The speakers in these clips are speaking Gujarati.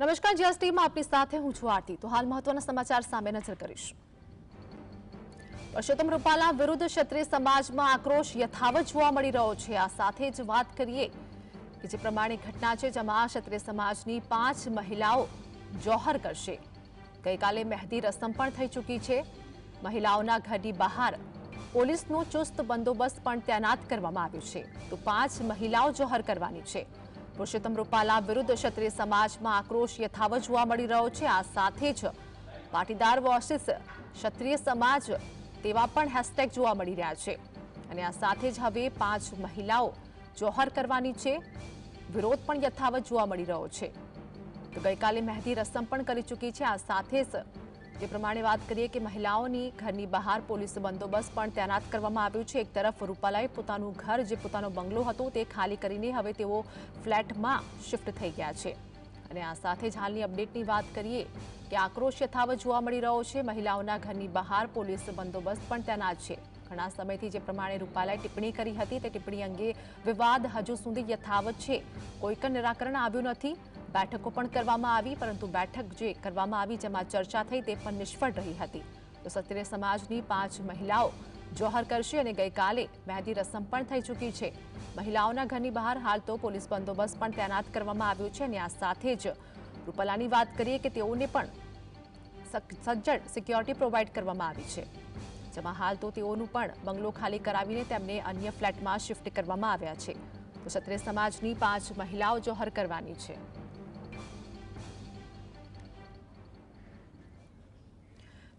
નમસ્કાર જીએસ ટીવીમાં આપની સાથે હું છું આરતી. તો હાલ મહત્વના સમાચાર સામે નજર કરીશ. પરસોત્તમ રૂપાલા વિરુદ્ધ ક્ષત્રિય સમાજમાં આક્રોશ યથાવત જોવા મળી રહ્યો છે. આ સાથે જ વાત કરીએ કે જે પ્રમાણે ઘટના છે, જેમાં ક્ષત્રિય સમાજની પાંચ મહિલાઓ જોહર કરશે. ગઈકાલે મહેંદી રસમ પણ થઈ ચૂકી છે. મહિલાઓના ઘરની બહાર પોલીસનો ચુસ્ત બંદોબસ્ત પણ તૈનાત કરવામાં આવ્યો છે. તો પાંચ મહિલાઓ જોહર કરવાની છે. પુરુષોત્તમ રૂપાલા વિરુદ્ધ ક્ષત્રિય સમાજમાં આક્રોશ યથાવત જોવા મળી રહ્યો છે. આ સાથે જ પાટીદાર વર્સિસ ક્ષત્રિય સમાજ તેવા પણ હેશટેગ જોવા મળી રહ્યા છે. અને આ સાથે જ હવે પાંચ મહિલાઓ જોહર કરવાની છે. વિરોધ પણ યથાવત જોવા મળી રહ્યો છે. તો ગઈકાલે મહેંદી રસમ પણ કરી ચૂકી છે. આ સાથે જ જે પ્રમાણે વાત કરીએ કે મહિલાઓની ઘરની બહાર પોલીસ બંદોબસ્ત પણ તૈનાત કરવામાં આવ્યું છે. એક તરફ રૂપાલાએ પોતાનું ઘર, જે પોતાનો બંગલો હતો, તે ખાલી કરીને હવે તેઓ ફ્લેટમાં શિફ્ટ થઈ ગયા છે. અને આ સાથે જ હાલની અપડેટની વાત કરીએ કે આક્રોશ યથાવત જોવા મળી રહ્યો છે. મહિલાઓના ઘરની બહાર પોલીસ બંદોબસ્ત પણ તૈનાત છે. ઘણા સમયથી જે પ્રમાણે રૂપાલાએ ટિપ્પણી કરી હતી, તે ટિપ્પણી અંગે વિવાદ હજુ સુધી યથાવત છે. કોઈ નિરાકરણ આવ્યું નથી. બેઠકો પણ કરવામાં આવી, પરંતુ બેઠક જે કરવામાં આવી જેમાં ચર્ચા થઈ તે પણ નિષ્ફળ રહી હતી. તો સત્રિય સમાજની પાંચ મહિલાઓ જોહર કરશે અને ગઈકાલે મહેંદી રસમ પણ થઈ ચૂકી છે. મહિલાઓના ઘરની બહાર હાલ તો પોલીસ બંદોબસ્ત પણ તૈનાત કરવામાં આવ્યો છે અને આ સાથે જ રૂપલાની વાત કરીએ કે તેઓને પણ સજ્જડ સિક્યોરિટી પ્રોવાઈડ કરવામાં આવી છે. જેમાં હાલ તો તેઓનું પણ બંગલો ખાલી કરાવીને તેમને અન્ય ફ્લેટમાં શિફ્ટ કરવામાં આવ્યા છે. તો ક્ષત્રિય સમાજની પાંચ મહિલાઓ જોહર કરવાની છે.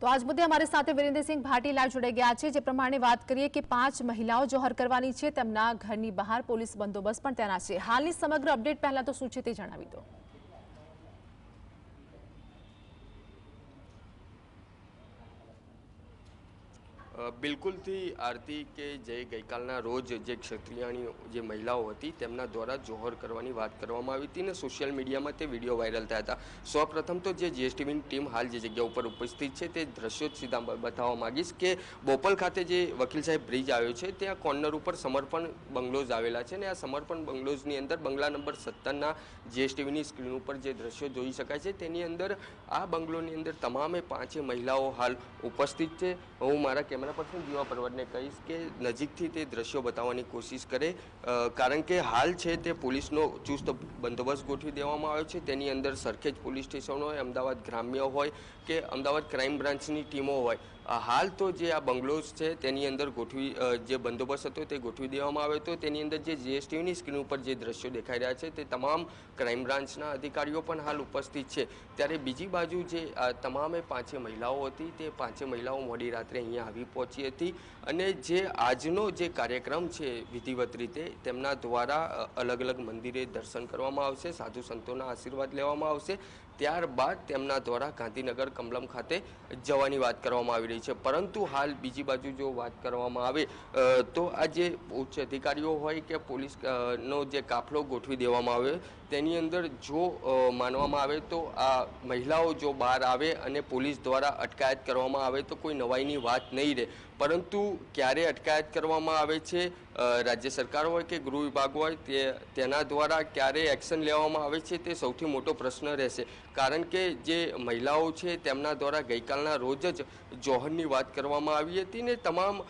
તો આજ મુદ્દે અમારી સાથે વિરેન્દ્રસિંહ ભાટી લાઈવ જોડાઈ ગયા છે. જે પ્રમાણે વાત કરીએ કે પાંચ મહિલાઓ જોહર કરવાની છે. તેમના ઘરની બહાર પોલીસ બંદોબસ્ત પણ તેના છે. હાલની સમગ્ર અપડેટ પહેલા તો શું છે તે જણાવી દો. બિલકુલથી આરતી કે જે ગઈકાલના રોજ જે ક્ષત્રિયાણી, જે મહિલાઓ હતી, તેમના દ્વારા જોહર કરવાની વાત કરવામાં આવી હતી ને સોશિયલ મીડિયામાં તે વીડિયો વાયરલ થયા હતા. સૌપ્રથમ તો જે જીએસટીવીની ટીમ હાલ જે જગ્યા ઉપર ઉપસ્થિત છે, તે દ્રશ્યો જ સીધા બતાવવા માંગીશ કે બોપલ ખાતે જે વકીલ સાહેબ બ્રિજ આવ્યો છે, ત્યાં કોર્નર ઉપર સમર્પણ બંગલોઝ આવેલા છે ને આ સમર્પણ બંગલોઝની અંદર બંગલા નંબર સત્તરના જીએસટીવીની સ્ક્રીન ઉપર જે દ્રશ્યો જોઈ શકાય છે, તેની અંદર આ બંગલોની અંદર તમામે પાંચે મહિલાઓ હાલ ઉપસ્થિત છે. હું મારા કેમેરા કેમેરા પર્સન દીવા પરવારને કહીશ કે નજીકથી તે દ્રશ્યો બતાવવાની કોશિશ કરે કારણ કે હાલ છે તે પોલીસનો ચુસ્ત બંદોબસ્ત ગોઠવી દેવામાં આવ્યો છે. તેની અંદર સરખેજ પોલીસ સ્ટેશન હોય, અમદાવાદ ગ્રામ્ય હોય કે અમદાવાદ ક્રાઇમ બ્રાન્ચની ટીમો હોય. હાલ તો જે આ બંગલોઝ છે તેની અંદર ગોઠવી જે બંદોબસ્ત હતો તે ગોઠવી દેવામાં આવ્યો હતો. તેની અંદર જે જીએસટીની સ્ક્રીન ઉપર જે દ્રશ્યો દેખાઈ રહ્યા છે તે તમામ ક્રાઇમ બ્રાન્ચના અધિકારીઓ પણ હાલ ઉપસ્થિત છે. ત્યારે બીજી બાજુ જે તમામે પાંચે મહિલાઓ હતી તે પાંચે મહિલાઓ મોડી રાત્રે અહીંયા આવી પહોંચી હતી અને જે આજનો જે કાર્યક્રમ છે વિધિવત રીતે તેમના દ્વારા અલગ અલગ મંદિરે દર્શન કરવામાં આવશે, સાધુ સંતોના આશીર્વાદ લેવામાં આવશે. ત્યારબાદ તેમના દ્વારા ગાંધીનગર કમલમ ખાતે જવાની વાત કરવામાં આવી રહી છે. પરંતુ હાલ બીજી બાજુ જો વાત કરવામાં આવે તો આ જે ઉચ્ચ અધિકારીઓ હોય કે પોલીસ નો જે કાફલો ગોઠવી દેવામાં આવે, તેની અંદર જો માનવામાં આવે તો આ મહિલાઓ જો બહાર આવે અને પોલીસ દ્વારા અટકાયત કરવામાં આવે તો કોઈ નવાઈની વાત નહીં રહે. પરંતુ ક્યારે અટકાયત કરવામાં આવે છે રાજ્ય સરકાર હોય કે ગૃહ વિભાગ હોય, તે, તેના દ્વારા ક્યારે એક્શન લેવામાં આવે છે તે સૌથી મોટો પ્રશ્ન રહેશે. કારણ કે જે મહિલાઓ છે તેમના દ્વારા ગઈકાલના રોજ જ જોહરની વાત કરવામાં આવી હતી ને તમામ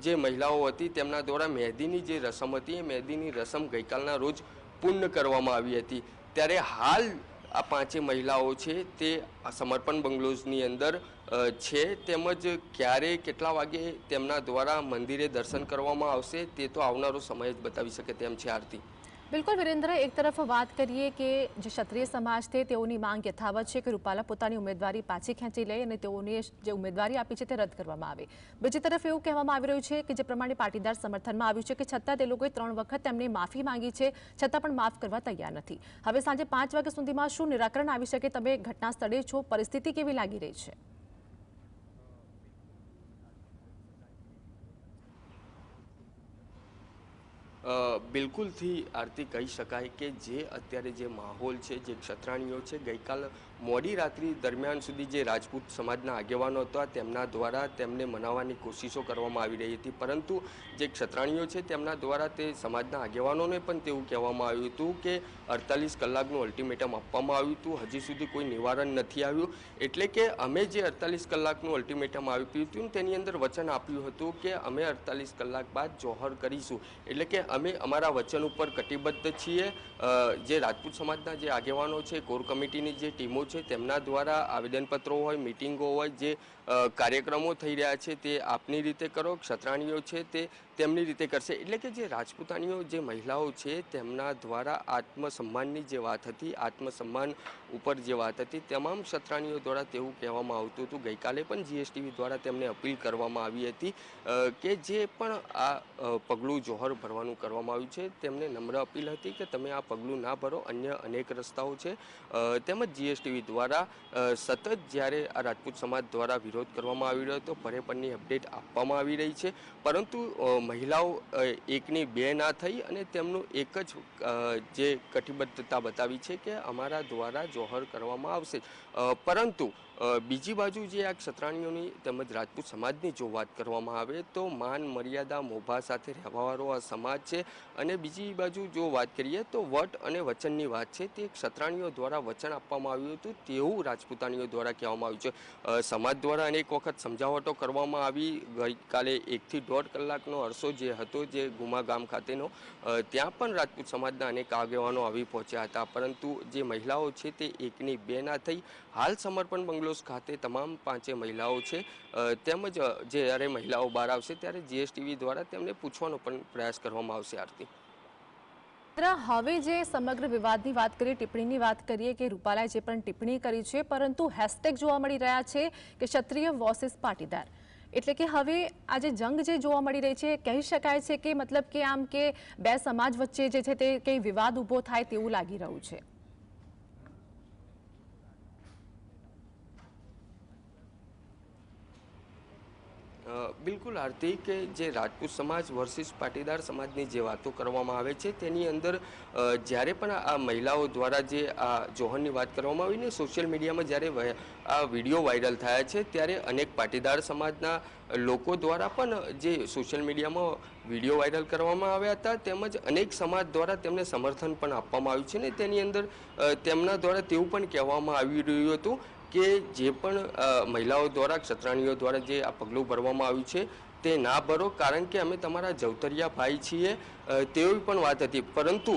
જે મહિલાઓ હતી તેમના દ્વારા મહેંદીની જે રસમ હતી એ મહેંદીની રસમ ગઈકાલના રોજ પૂર્ણ કરવામાં આવી હતી. ત્યારે હાલ આ પાંચે મહિલાઓ છે તે સમર્પણ બંગલોઝની અંદર છે તેમજ ક્યારે, કેટલા વાગે તેમના દ્વારા મંદિરે દર્શન કરવામાં આવશે તે તો આવનારો સમય જ બતાવી શકે તેમ છે આરતી. બિલકુલ વિરેન્દ્ર, એક તરફ વાત કરીએ કે જે ક્ષત્રિય સમાજ છે તેઓની માંગ યથાવત છે કે રૂપાલા પોતાની ઉમેદવારી પાછી ખેંચી લે અને તેઓને જે ઉમેદવારી આપી છે તે રદ કરવામાં આવે. બીજી તરફ એવું કહેવામાં આવી રહ્યું છે કે જે પ્રમાણે પાટીદાર સમર્થનમાં આવ્યું છે કે છતાં તે લોકોએ ત્રણ વખત તેમની માફી માંગી છે, છતાં પણ માફ કરવા તૈયાર નથી. હવે સાંજે પાંચ વાગ્યા સુધીમાં શું નિરાકરણ આવી શકે? તમે ઘટના સ્થળે છો, પરિસ્થિતિ કેવી લાગી રહી છે? બિલકુલથી આરતી કહી શકાય કે જે અત્યારે જે માહોલ છે, જે ક્ષત્રાણીઓ છે, ગઈકાલ મોડી રાત્રિ દરમિયાન સુધી જે રાજપૂત સમાજના આગેવાનો હતા, તેમના દ્વારા તેમને મનાવવાની કોશિશો કરવામાં આવી રહી હતી. પરંતુ જે ક્ષત્રાણીઓ છે, તેમના દ્વારા તે સમાજના આગેવાનોને પણ તેવું કહેવામાં આવ્યું હતું કે અડતાલીસ કલાકનું અલ્ટિમેટમ આપવામાં આવ્યું હતું. હજી સુધી કોઈ નિવારણ નથી આવ્યું. એટલે કે અમે જે અડતાલીસ કલાકનું અલ્ટિમેટમ આપ્યું હતું તેની અંદર વચન આપ્યું હતું કે અમે અડતાલીસ કલાક બાદ જોહર કરીશું. એટલે કે અમે અમારા વચન ઉપર કટિબદ્ધ છીએ. જે રાજપૂત સમાજના જે આગેવાનો છે, કોર કમિટીની જે ટીમો છે, તેમના દ્વારા આવેદનપત્રો હોય, મિટિંગો હોય, જે કાર્યક્રમો થઈ રહ્યા છે તે આપની રીતે કરો. ક્ષત્રાણીઓ છે તે તેમની રીતે કરશે. એટલે કે જે રાજપૂતાણીઓ જે મહિલાઓ છે, તેમના દ્વારા આત્મસન્માનની જે વાત હતી, આત્મસન્માન ઉપર જે વાત હતી, તમામ સત્રાણીઓ દ્વારા તેવું કહેવામાં આવતું હતું. ગઈકાલે પણ જીએસટીવી દ્વારા તેમને અપીલ કરવામાં આવી હતી કે જે પણ આ પગલું જોહર ભરવાનું કરવામાં આવ્યું છે, તેમને નમ્ર અપીલ હતી કે તમે આ પગલું ના ભરો. અન્ય અનેક રસ્તાઓ છે. તેમજ જીએસટીવી દ્વારા સતત જ્યારે આ રાજપૂત સમાજ દ્વારા વિરોધ કરવામાં આવી રહ્યો હતો પરે પરની અપડેટ આપવામાં આવી રહી છે. પરંતુ મહિલાઓ એકની બે ના થઈ અને તેમનું એક જ જે કટિબદ્ધતા બતાવી છે કે અમારા દ્વારા જોહર કરવામાં આવશે. પરંતુ બીજી બાજુ જે આ ક્ષત્રાણીઓની તેમજ રાજપૂત સમાજની જો વાત કરવામાં આવે તો માન, મર્યાદા, મોભા સાથે રહેવાવાળો આ સમાજ છે. અને બીજી બાજુ જો વાત કરીએ તો વટ અને વચનની વાત છે તે ક્ષત્રાણીઓ દ્વારા વચન આપવામાં આવ્યું હતું તેવું રાજપૂતાણીઓ દ્વારા કહેવામાં આવ્યું છે. સમાજ દ્વારા અનેક વખત સમજાવટો કરવામાં આવી. ગઈકાલે એકથી દોઢ કલાકનો અરસો જે હતો જે ગુમા ગામ ખાતેનો ત્યાં પણ રાજપૂત સમાજના અનેક આગેવાનો આવી પહોંચ્યા હતા. પરંતુ જે મહિલાઓ છે તે એકની બે ના થઈ. હાલ સમર્પણ બંગલોઝ ખાતે તમામ પાંચે મહિલાઓ છે. તેમજ જ્યારે મહિલાઓ બહાર આવશે ત્યારે જીએસટીવી દ્વારા તેમને પૂછવાનો પણ પ્રયાસ કરવામાં આવશે, આરતી. હવે જે સમગ્ર વિવાદની વાત કરીએ, ટિપ્પણીની વાત કરીએ કે રૂપાલાએ જે પણ ટિપ્પણી કરી છે, પરંતુ હેશટેગ જોવા મળી રહ્યા છે કે ક્ષત્રિય વોસિસ પાટીદાર. એટલે કે હવે આજે જંગ જે જોવા મળી રહી છે, કહી શકાય છે કે મતલબ કે આમ કે બે સમાજ વચ્ચે જે છે તે કંઈ વિવાદ ઊભો થાય તેવું લાગી રહ્યું છે. બિલકુલ હાર્દિક કે જે રાજપૂત સમાજ વર્સિસ પાટીદાર સમાજની જે વાતો કરવામાં આવે છે, તેની અંદર જ્યારે પણ આ મહિલાઓ દ્વારા જે આ જોહનની વાત કરવામાં આવી ને સોશિયલ મીડિયામાં જ્યારે આ વીડિયો વાયરલ થયા છે, ત્યારે અનેક પાટીદાર સમાજના લોકો દ્વારા પણ જે સોશિયલ મીડિયામાં વીડિયો વાયરલ કરવામાં આવ્યા હતા, તેમજ અનેક સમાજ દ્વારા તેમને સમર્થન પણ આપવામાં આવ્યું છે ને તેની અંદર તેમના દ્વારા તેવું પણ કહેવામાં આવી રહ્યું હતું. કે જે પણ મહિલાઓ દ્વારા ક્ષત્રાણીઓ દ્વારા જે આ પગલું ભરવામાં આવ્યું છે તે ના ભરો, કારણ કે અમે તમારા જવતરિયા ભાઈ છીએ તેવી પણ વાત હતી. પરંતુ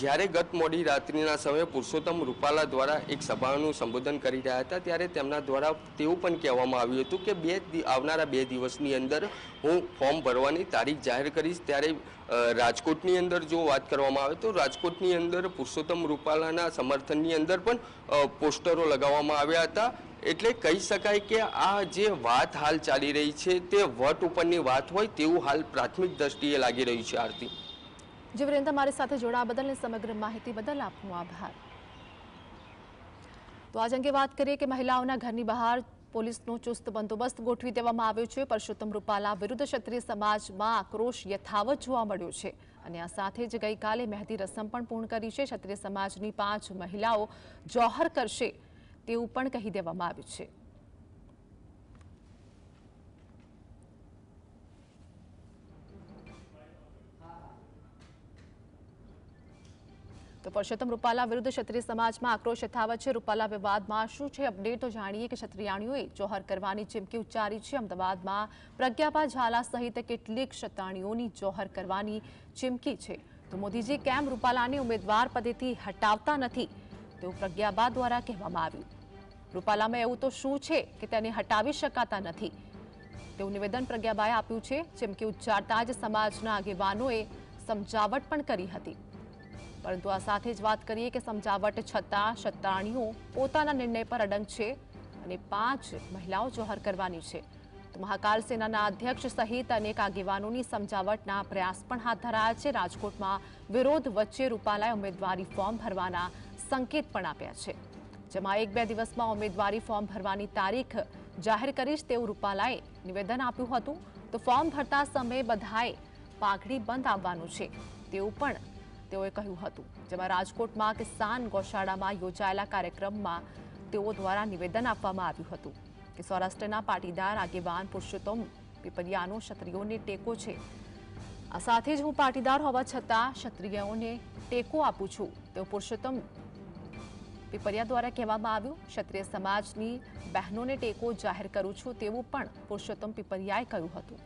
જ્યારે ગત મોડી રાત્રિના સમયે પુરુષોત્તમ રૂપાલા દ્વારા એક સભાનું સંબોધન કરી રહ્યા હતા, ત્યારે તેમના દ્વારા તેવું પણ કહેવામાં આવ્યું હતું કે બે આવનારા બે દિવસની અંદર હું ફોર્મ ભરવાની તારીખ જાહેર કરીશ. ત્યારે રાજકોટની અંદર જો વાત કરવામાં આવે તો રાજકોટની અંદર પુરુષોત્તમ રૂપાલાના સમર્થનની અંદર પણ પોસ્ટરો લગાવવામાં આવ્યા હતા. એટલે કહી શકાય કે આ જે વાત હાલ ચાલી રહી છે, તે વટ ઉપરની વાત હોય તેવું હાલ પ્રાથમિક દ્રષ્ટિએ લાગી રહ્યું છે આરતી. જે વિરેન્દ્ર, મારી સાથે જોડાવા બદલ સમગ્ર માહિતી બદલ આપનો આભાર. તો આજ અંગે વાત કરીએ કે મહિલાઓના ઘરની બહાર પોલીસનો ચુસ્ત બંદોબસ્ત ગોઠવી દેવામાં આવ્યો છે. પરસોત્તમ રૂપાલા વિરુદ્ધ ક્ષત્રિય સમાજમાં આક્રોશ યથાવત જોવા મળ્યો છે અને આ સાથે જ ગઈકાલે મહેંદી રસમ પણ પૂર્ણ કરી છે. ક્ષત્રિય સમાજની પાંચ મહિલાઓ જોહર કરશે તેવું પણ કહી દેવામાં આવ્યું છે. તો રૂપાલા વિરુદ્ધ ક્ષત્રિય સમાજમાં આક્રોશ યથાવત છે. રૂપાલા વિવાદમાં શું છે અપડેટ? તો જાણીએ કે ક્ષત્રિયાણીઓએ જોહર કરવાની ચીમકી ઉચ્ચારી છે. અમદાવાદમાં પ્રજ્ઞાપા ઝાલા સહિત કેટલીક ક્ષત્રાણીઓની જોહર કરવાની ચીમકી છે. તો મોદીજી, કેમ રૂપાલાને ઉમેદવાર પદેથી હટાવતા નથી? તેવું પ્રજ્ઞાબા દ્વારા કહેવામાં આવ્યું. રૂપાલામાં એવું તો શું છે કે તેને હટાવી શકાતા નથી? તેવું નિવેદન પ્રજ્ઞાબાએ આપ્યું છે, જેમ કે ઉચ્ચારતા જ સમાજના આગેવાનોએ સમજાવટ પણ કરી હતી. પરંતુ આ સાથે જ વાત કરીએ કે સમજાવટ છતાં સત્તાણીઓ પોતાના નિર્ણય પર અડંગ છે અને પાંચ મહિલાઓ જોહર કરવાની છે. તો મહાકાલ સેનાના અધ્યક્ષ સહિત અનેક આગેવાનોની સમજાવટના પ્રયાસ પણ હાથ ધરાયા છે. રાજકોટમાં વિરોધ વચ્ચે રૂપાલાએ ઉમેદવારી ફોર્મ ભરવાના સંકેત પણ આપ્યા છે. જેમાં એક બે દિવસમાં ઉમેદવારી ફોર્મ ભરવાની તારીખ જાહેર કરીશ તેવું રૂપાલાએ નિવેદન આપ્યું હતું. તો ફોર્મ ભરતા સમયે બધાએ પાઘડી બંધ આવવાનું છે તેવું પણ તેઓએ કહ્યું હતું. જેમાં રાજકોટમાં કિસાન ગૌશાળામાં યોજાયેલા કાર્યક્રમમાં તેઓ દ્વારા નિવેદન આપવામાં આવ્યું હતું કે સૌરાષ્ટ્રના પાટીદાર, આગેવાન, પુરુષોત્તમ પીપરિયાનો ક્ષત્રિયોને ટેકો છે. આ સાથે જ હું પાટીદાર હોવા છતાં ક્ષત્રિયોને ટેકો આપું છું. તેઓ પુરુષોત્તમ પીપલિયા દ્વારા કહેવામાં આવ્યું, ક્ષત્રિય સમાજની બહેનોને ટેકો જાહેર કરું છું તેવું પણ પુરુષોત્તમ પીપરિયાએ કહ્યું હતું.